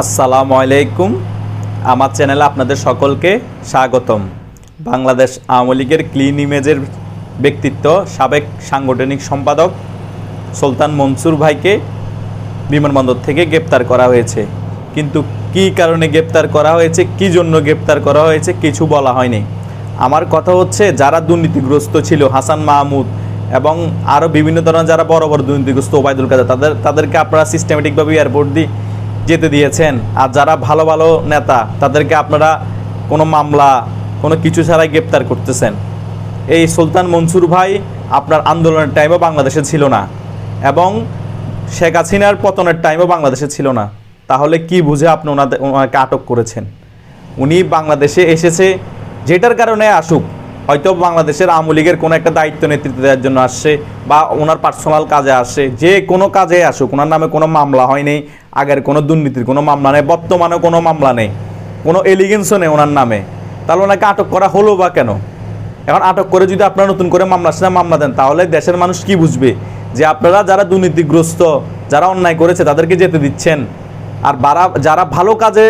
আসসালামু আলাইকুম। আমার চ্যানেলে আপনাদের সকলকে স্বাগতম। বাংলাদেশ আওয়ামী লীগের ক্লিন ইমেজের ব্যক্তিত্ব, সাবেক সাংগঠনিক সম্পাদক সুলতান মনসুর ভাইকে বিমানবন্দর থেকে গ্রেপ্তার করা হয়েছে। কিন্তু কী কারণে গ্রেপ্তার করা হয়েছে, কী জন্য গ্রেপ্তার করা হয়েছে, কিছু বলা হয়নি। আমার কথা হচ্ছে, যারা দুর্নীতিগ্রস্ত ছিল, হাসান মাহমুদ এবং আরও বিভিন্ন ধরনের যারা বড় বড় দুর্নীতিগ্রস্ত ওবায়দুল কাদের, তাদের তাদেরকে আপনারা সিস্টেমেটিকভাবে এয়ারপোর্ট দিয়ে যেতে দিয়েছেন। আর যারা ভালো ভালো নেতা, তাদেরকে আপনারা কোনো মামলা, কোনো কিছু ছাড়াই গ্রেপ্তার করতেছেন। এই সুলতান মনসুর ভাই আপনার আন্দোলনের টাইমও বাংলাদেশে ছিল না এবং শেখ হাসিনার পতনের টাইমও বাংলাদেশে ছিল না। তাহলে কি বুঝে আপনি ওনাদের ওনাকে আটক করেছেন? উনি বাংলাদেশে এসেছে, যেটার কারণে আসুক, হয়তো বাংলাদেশের আওয়ামী লীগের কোনো একটা দায়িত্ব নেতৃত্ব দেওয়ার জন্য আসছে বা ওনার পার্সোনাল কাজে আসছে, যে কোনো কাজে আসুক, ওনার নামে কোনো মামলা হয়নি আগের কোনো দুর্নীতির, কোনো মামলা নেই বর্তমানে কোনো মামলা নেই, কোনো এলিগেন্সও নেই ওনার নামে। তাহলে ওনাকে আটক করা হলো বা কেন? এখন আটক করে যদি আপনারা নতুন করে মামলা আসলে মামলা দেন, তাহলে দেশের মানুষ কি বুঝবে যে আপনারা যারা দুর্নীতিগ্রস্ত, যারা অন্যায় করেছে, তাদেরকে যেতে দিচ্ছেন? আর বারা যারা ভালো কাজে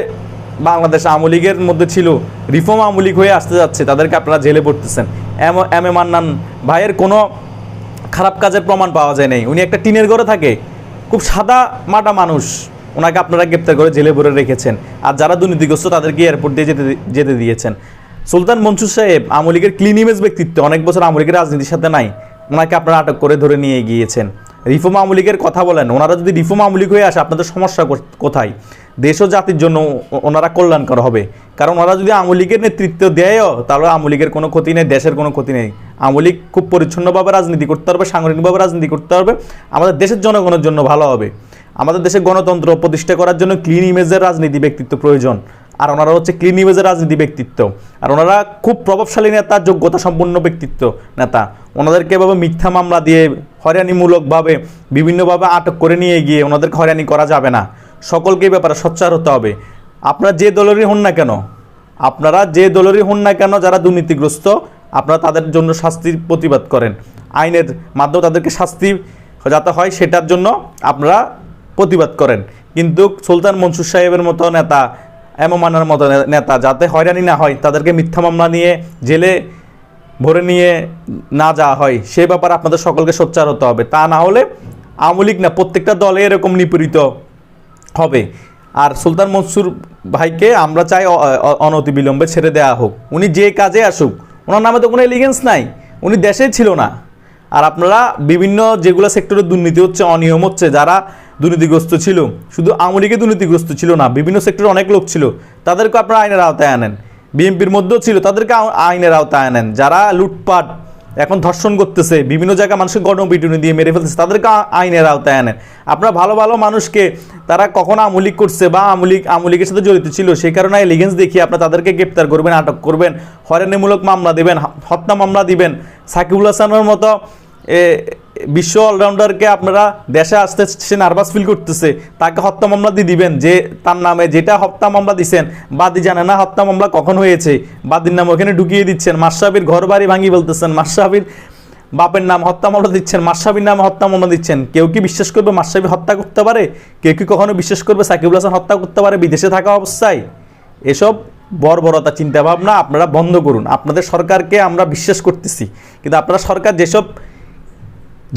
বাংলাদেশ আওয়ামী লীগের মধ্যে ছিল, রিফর্ম আওয়ামী লীগ হয়ে আসতে যাচ্ছে, তাদেরকে আপনারা জেলে পড়তেছেন। এম এম এ মান্নান ভাইয়ের কোনো খারাপ কাজের প্রমাণ পাওয়া যায় নাই। উনি একটা টিনের ঘরে থাকে খুব সাদা, মাটা মানুষ। ওনাকে আপনারা গ্রেপ্তার করে জেলে ভরে রেখেছেন। আর যারা দুর্নীতিগ্রস্ত, তাদেরকে এয়ারপোর্ট দিয়ে যেতে যেতে দিয়েছেন। সুলতান মনসুর সাহেব, আওয়ামী লীগের ক্লিন ইমেজ ব্যক্তিত্ব। অনেক বছর আওয়ামী লীগের রাজনীতির সাথে নাই। ওনাকে আপনারা আটক করে ধরে নিয়ে গিয়েছেন। রিফর্ম আওয়ামী কথা বলেন, ওনারা যদি রিফর্ম আওয়ামী হয়ে আসে, আপনাদের সমস্যা কোথায়? দেশ ও জাতির জন্য ওনারা কল্যাণকর হবে। কারণ ওনারা যদি আওয়ামী লীগের নেতৃত্ব দেয়ও, তাহলে আওয়ামী লীগের কোনো ক্ষতি নেই, দেশের কোনো ক্ষতি নেই। আওয়ামী লীগ খুব পরিচ্ছন্নভাবে রাজনীতি করতে পারবে, সাংগঠনিকভাবে রাজনীতি করতে পারবে। আমাদের দেশের জনগণের জন্য ভালো হবে। আমাদের দেশে গণতন্ত্র প্রতিষ্ঠা করার জন্য ক্লিন ইমেজের রাজনীতি ব্যক্তিত্ব প্রয়োজন। আর ওনারা হচ্ছে ক্লিন ইমেজের রাজনীতি ব্যক্তিত্ব। আর ওনারা খুব প্রভাবশালী নেতা যোগ্যতা সম্পন্ন ব্যক্তিত্ব নেতা। ওনাদেরকে এভাবে মিথ্যা মামলা দিয়ে হয়রানিমূলকভাবে, বিভিন্নভাবে আটক করে নিয়ে গিয়ে ওনাদেরকে হয়রানি করা যাবে না। সকলকে ব্যাপারে সোচ্চার হতে হবে। আপনারা যে দলেরই হন না কেন, আপনারা যে দলেরই হন না কেন যারা দুর্নীতিগ্রস্ত, আপনারা তাদের জন্য শাস্তির প্রতিবাদ করেন। আইনের মাধ্যমে তাদেরকে শাস্তি যাতে হয় সেটার জন্য আপনারা প্রতিবাদ করেন। কিন্তু সুলতান মনসুর সাহেবের মতো নেতা এমমানের মতো নেতা, যাতে হয়রানি না হয়, তাদেরকে মিথ্যা মামলা নিয়ে জেলে ভরে নিয়ে না যাওয়া হয় সে ব্যাপারে আপনাদের সকলকে সোচ্চার হতে হবে। তা না হলে আওয়ামী লীগ না, প্রত্যেকটা দলে এরকম নিপীড়িত হবে। আর সুলতান মনসুর ভাইকে আমরা চাই অনতিবিলম্বে ছেড়ে দেওয়া হোক। উনি যে কাজে আসুক, ওনার নামে তো কোনো এলিগেন্স নাই। উনি দেশেই ছিল না। আর আপনারা বিভিন্ন যেগুলো সেক্টরে দুর্নীতি হচ্ছে, অনিয়ম হচ্ছে, যারা দুর্নীতিগ্রস্ত ছিল, শুধু আওয়ামী লীগে দুর্নীতিগ্রস্ত ছিল না, বিভিন্ন সেক্টরে অনেক লোক ছিল তাদেরকে আপনারা আইনের আওতায় আনেন। বিএনপির মধ্যেও ছিল, তাদেরকে আইনের আওতায় আনেন। যারা লুটপাট এখন ধর্ষণ করতেছে, বিভিন্ন জায়গায় মানুষকে গণপিটুনি দিয়ে মেরে ফেলতেছে, তাদেরকে আইনের আওতায় আনেন। আপনারা ভালো ভালো মানুষকে তারা কখনো আমলিক করছে বা আমলিক, আমলিকের সাথে জড়িত ছিল সেই কারণে এলিগেন্স দেখিয়ে আপনারা তাদেরকে গ্রেপ্তার করবেন, আটক করবেন, হয়রানিমূলক মামলা দেবেন, হত্যা মামলা দিবেন। সাকিবুল হাসানের মতো বিশ্ব অলরাউন্ডারকে আপনারা দেশে আসতে সে নার্ভাস ফিল করতেছে। তাকে হত্যা মামলা দিয়ে দিবেন, যে তার নামে যেটা হত্যা মামলা দিছেন, বাদি জানে না হত্যা মামলা কখন হয়েছে। বাদির নাম ওখানে ঢুকিয়ে দিচ্ছেন মাসাবির ঘর বাড়ি ভাঙি বলতেছেন মাসাবির বাপের নাম হত্যা মামলা দিচ্ছেন মাসাবির নামে হত্যা মামলা দিচ্ছেন। কেউ কি বিশ্বাস করবে মাসাবি হত্যা করতে পারে? কেউ কি কখনো বিশ্বাস করবে সাকিবুল হাসান হত্যা করতে পারে বিদেশে থাকা অবস্থায়? এসব বর্বরতা চিন্তা ভাবনা আপনারা বন্ধ করুন। আপনাদের সরকারকে আমরা বিশ্বাস করতেছি। কিন্তু আপনারা সরকার যেসব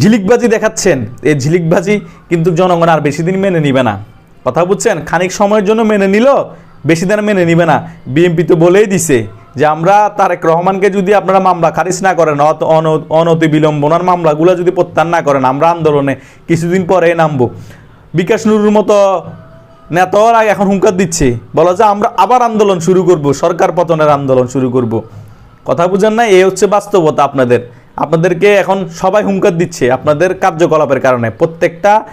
ঝিলিকবাজি দেখাচ্ছেন। এই ঝিলিকবাজি কিন্তু জনগণ আর বেশি দিন মেনে নিবে না। কথা বুঝছেন? খানিক সময়ের জন্য মেনে নিল, বেশি দিন মেনে নিবে না। বিএনপি তো বলেই দিছে যে আমরা তারেক রহমানকে যদি আপনারা মামলা খারিজ না করেন অনতি বিলম্বনার মামলাগুলো যদি প্রত্যাহার না করেন, আমরা আন্দোলনে কিছুদিন পরে নামবো। বিকাশ নুরুর মতো নেতারা এখন হুঙ্কার দিচ্ছে। বলা যে আমরা আবার আন্দোলন শুরু করব, সরকার পতনের আন্দোলন শুরু করব। কথা বুঝেন না এ হচ্ছে বাস্তবতা আপনাদের। আপনাদেরকে এখন সবাই হুঙ্কার দিচ্ছে আপনাদের কার্যকলাপের কারণে। প্রত্যেকটা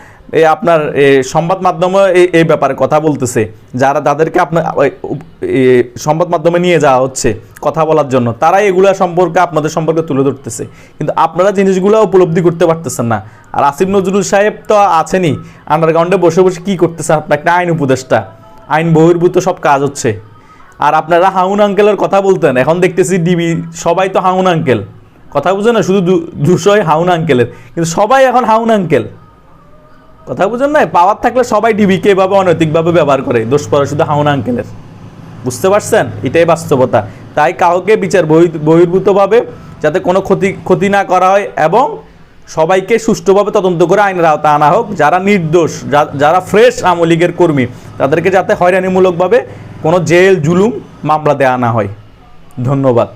আপনার সংবাদ মাধ্যমে এই- ব্যাপারে কথা বলতেছে। যারা, তাদেরকে আপনার সংবাদ মাধ্যমে নিয়ে যাওয়া হচ্ছে কথা বলার জন্য, তারাই এগুলা সম্পর্কে, আপনাদের সম্পর্কে তুলে ধরতেছে। কিন্তু আপনারা জিনিসগুলো উপলব্ধি করতে পারতেছেন না। আর আসিফ নজরুল সাহেব তো আছেনই। আন্ডারগ্রাউন্ডে বসে বসে কি করতেছে আপনার একটা আইন উপদেষ্টা? আইন বহির্ভূত সব কাজ হচ্ছে। আর আপনারা হাউন আঙ্কেলের কথা বলতেন, এখন দেখতেছি ডিবি, সবাই তো হাউন আঙ্কেল। কথা বুঝে না, শুধু দুশোই হাউন আঙ্কেলের। কিন্তু সবাই এখন হাউন আঙ্কেল। কথা বুঝেন না, পাওয়ার থাকলে সবাই ডিবিকে এভাবে অনৈতিকভাবে ব্যবহার করে। দোষ পড়ে শুধু হাউন আঙ্কেলের। বুঝতে পারছেন? এটাই বাস্তবতা। তাই কাউকে বিচার বহি- বহির্ভূতভাবে যাতে কোনো ক্ষতি ক্ষতি না করা হয় এবং সবাইকে সুষ্ঠুভাবে তদন্ত করে আইনের আওতা আনা হোক। যারা নির্দোষ যারা ফ্রেশ আওয়ামী লীগের কর্মী, তাদেরকে যাতে হয়রানিমূলকভাবে কোনো জেল, জুলুম, মামলা দেওয়া না হয়। ধন্যবাদ।